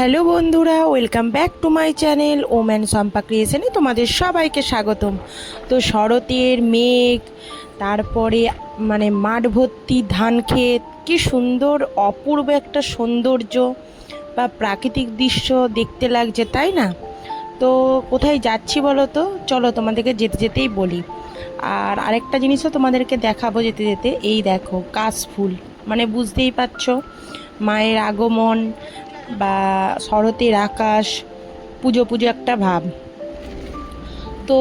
Hello বন্ধুরা, welcome back to my channel woman Sampa ক্রিয়েশনে তোমাদের সবাইকে স্বাগতম। তো শরতের মেঘ, তারপরে মানে মাঠ ভর্তি ধান ক্ষেত, কি সুন্দর, অপূর্ব একটা সৌন্দর্য বা প্রাকৃতিক দৃশ্য দেখতে লাগছে, তাই না? তো কোথায় যাচ্ছি বলো তো? চলো তোমাদেরকে যেতে যেতেই বলি। আর আরেকটা জিনিসও তোমাদেরকে দেখাবো যেতে যেতে, এই দেখো কাশফুল মানে বুঝতেই পারছ, মায়ের আগমন বা শরতের আকাশ, পুজো পুজো একটা ভাব। তো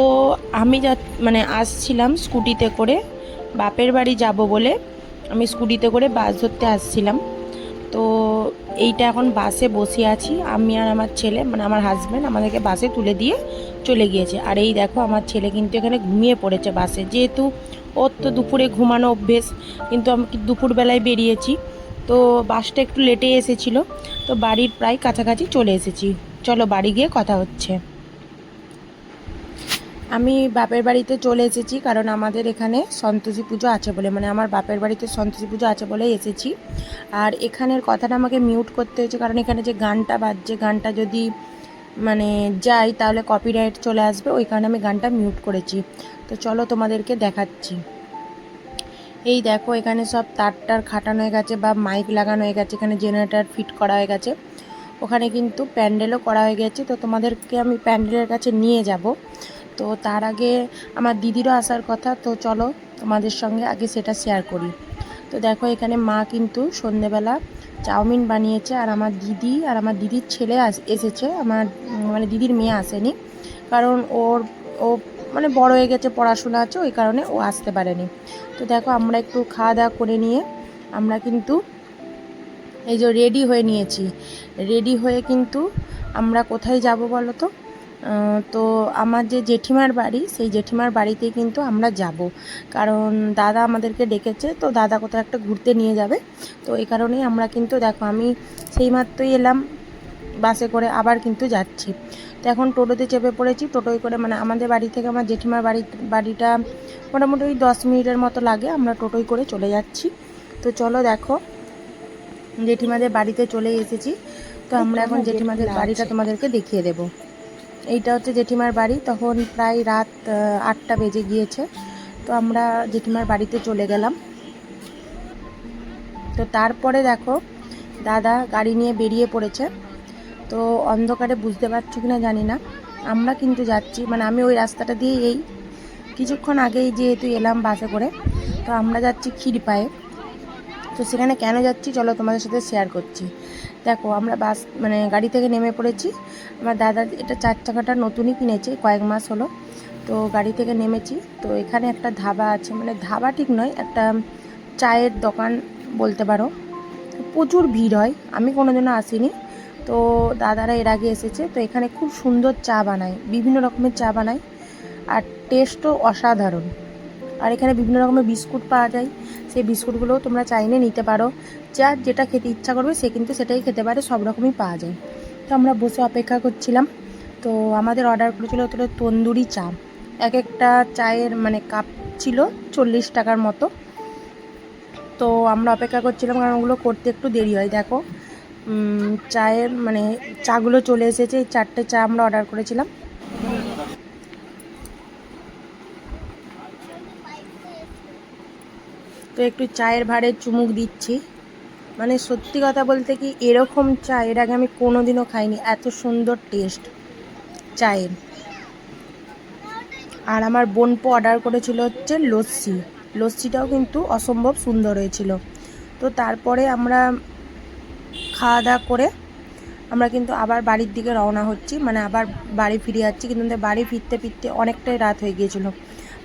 আমি যা মানে আসছিলাম স্কুটিতে করে, বাপের বাড়ি যাব বলে আমি স্কুটিতে করে বাস ধরতে আসছিলাম। তো এইটা এখন বাসে বসে আছি। আমি আর আমার ছেলে মানে আমার হাজব্যান্ড আমাদেরকে বাসে তুলে দিয়ে চলে গিয়েছে। আর এই দেখো আমার ছেলে কিন্তু এখানে ঘুমিয়ে পড়েছে বাসে। যেহেতু ওর তো দুপুরে ঘুমানো অভ্যেস, কিন্তু আমি দুপুরবেলায় বেরিয়েছি। তো বাসটা একটু লেটে এসেছিল, তো বাড়ির প্রায় কাছাকাছি চলে এসেছি। চলো বাড়ি গিয়ে কথা হচ্ছে। আমি বাপের বাড়িতে চলে এসেছি কারণ আমাদের এখানে সন্তোষী পুজো আছে বলে মানে আমার বাপের বাড়িতে সন্তোষী পুজো আছে বলেই এসেছি। আর এখানের কথাটা আমাকে মিউট করতে হয়েছে কারণ এখানে যে গানটা বাজছে, গানটা যদি মানে যাই তাহলে কপিরাইট চলে আসবে, ওই কারণে আমি গানটা মিউট করেছি। তো চলো তোমাদেরকে দেখাচ্ছি। এই দেখো, এখানে সব তার টার খাটানো হয়ে গেছে বা মাইক লাগানো হয়ে গেছে, এখানে জেনারেটার ফিট করা হয়ে গেছে। ওখানে কিন্তু প্যান্ডেলও করা হয়ে গেছে। তো তোমাদেরকে আমি প্যান্ডেলের কাছে নিয়ে যাব। তো তার আগে আমার দিদিরও আসার কথা, তো চলো তোমাদের সঙ্গে আগে সেটা শেয়ার করি। তো দেখো, এখানে মা কিন্তু সন্ধেবেলা চাউমিন বানিয়েছে, আর আমার দিদি আর আমার দিদির ছেলে এসেছে। আমার মানে দিদির মেয়ে আসেনি, কারণ ওর, ও মানে বড় হয়ে গেছে, পড়াশোনা আছে, ওই কারণে ও আসতে পারেনি। তো দেখো, আমরা একটু খাওয়া দাওয়া করে নিয়ে আমরা কিন্তু এই যে রেডি হয়ে নিয়েছি। রেডি হয়ে কিন্তু আমরা কোথায় যাব বলো তো? তো আমার যে জেঠিমার বাড়ি, সেই জেঠিমার বাড়িতেই কিন্তু আমরা যাব। কারণ দাদা আমাদেরকে ডেকেছে, তো দাদা কোথাও একটা ঘুরতে নিয়ে যাবে। তো এই কারণেই আমরা কিন্তু দেখো, আমি সেই মাত্রই এলাম বাসে করে আবার কিন্তু যাচ্ছি। তো এখন টোটোতে চেপে পড়েছি। টোটোয় করে মানে আমাদের বাড়ি থেকে আমার জেঠিমার বাড়ি বাড়িটা মোটামুটি ওই দশ মিনিটের মতো লাগে। আমরা টোটোয় করে চলে যাচ্ছি। তো চলো দেখো জেঠিমাদের বাড়িতে চলে এসেছি। তো আমরা এখন জেঠিমাদের বাড়িটা তোমাদেরকে দেখিয়ে দেব। এইটা হচ্ছে জেঠিমার বাড়ি। তখন প্রায় রাত আটটা বেজে গিয়েছে। তো আমরা জেঠিমার বাড়িতে চলে গেলাম। তো তারপরে দেখো দাদা গাড়ি নিয়ে বেরিয়ে পড়েছে। তো অন্ধকারে বুঝতে পারছ কিনা জানি না। আমরা কিন্তু যাচ্ছি মানে আমি ওই রাস্তাটা দিয়ে এই কিছুক্ষণ আগেই যেহেতু এলাম বাসে করে, তো আমরা যাচ্ছি ক্ষীরপায়ে তো সেখানে কেন যাচ্ছি চলো তোমাদের সাথে শেয়ার করছি। দেখো, আমরা বাস মানে গাড়ি থেকে নেমে পড়েছি। আমার দাদা এটা চার চাকাটা নতুনই কিনেছে, কয়েক মাস হলো। তো গাড়ি থেকে নেমেছি। তো এখানে একটা ধাবা আছে মানে ধাবা ঠিক নয়, একটা চায়ের দোকান বলতে পারো। প্রচুর ভিড় হয়, আমি কোনোদিনও আসিনি। তো দাদারা এর আগে এসেছে, তো এখানে খুব সুন্দর চা বানায়, বিভিন্ন রকমের চা বানায়, আর টেস্টও অসাধারণ। আর এখানে বিভিন্ন রকমের বিস্কুট পাওয়া যায়, সেই বিস্কুটগুলোও তোমরা চাইলে নিতে পারো। যার যেটা খেতে ইচ্ছা করবে সে কিন্তু সেটাই খেতে পারে, সব রকমই পাওয়া যায়। তো আমরা বসে অপেক্ষা করছিলাম, তো আমাদের অর্ডার করেছিল হতো তন্দুরি চা। এক একটা চায়ের মানে কাপ ছিল চল্লিশ টাকার মতো। তো আমরা অপেক্ষা করছিলাম কারণ ওগুলো করতে একটু দেরি হয়, দেখো। চায়ের মানে চাগুলো চলে এসেছে, এই চারটে চা আমরা অর্ডার করেছিলাম। তো একটু চায়ের ভাড়ে চুমুক দিচ্ছি। মানে সত্যি কথা বলতে কি, এরকম চা এর আগে আমি কোনো কোনোদিনও খাইনি, এত সুন্দর টেস্ট চায়ের। আর আমার বোনপো অর্ডার করেছিল হচ্ছে লস্যি। লস্যিটাও কিন্তু অসম্ভব সুন্দর হয়েছিল। তো তারপরে আমরা খাওয়া দাওয়া করে আমরা কিন্তু আবার বাড়ির দিকে রওনা হচ্ছি। মানে আবার বাড়ি ফিরে যাচ্ছি, কিন্তু বাড়ি ফিরতে ফিরতে অনেকটাই রাত হয়ে গিয়েছিল।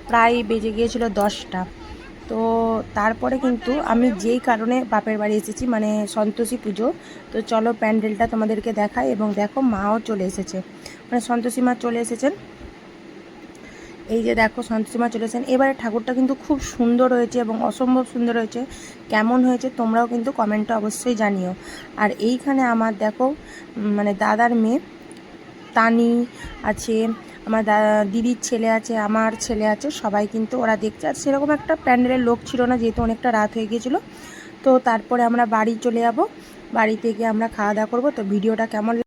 প্রায় বেজে গিয়েছিল দশটা। তো তারপরে কিন্তু আমি যেই কারণে বাপের বাড়ি এসেছি মানে সন্তোষী পুজো। তো চলো প্যান্ডেলটা তোমাদেরকে দেখাই এবং দেখো মাও চলে এসেছে। মানে সন্তোষী মা চলে এসেছেন। এই যে দেখো সন্তোষী মা চলে এসেছেন। এবারে ঠাকুরটা কিন্তু খুব সুন্দর হয়েছে এবং অসম্ভব সুন্দর হয়েছে। কেমন হয়েছে তোমরাও কিন্তু কমেন্টটা অবশ্যই জানিও। আর এইখানে আমার দেখো মানে দাদার মেয়ে তানি আছে, আমার দিদির ছেলে আছে, আমার ছেলে আছে, সবাই কিন্তু ওরা দেখছে। আর সেরকম একটা প্যান্ডেলের লোক ছিল না, যেহেতু অনেকটা রাত হয়ে গিয়েছিল। তো তারপরে আমরা বাড়ি চলে যাব। বাড়িতে গিয়ে আমরা খাওয়া দাওয়া করব। তো ভিডিওটা কেমন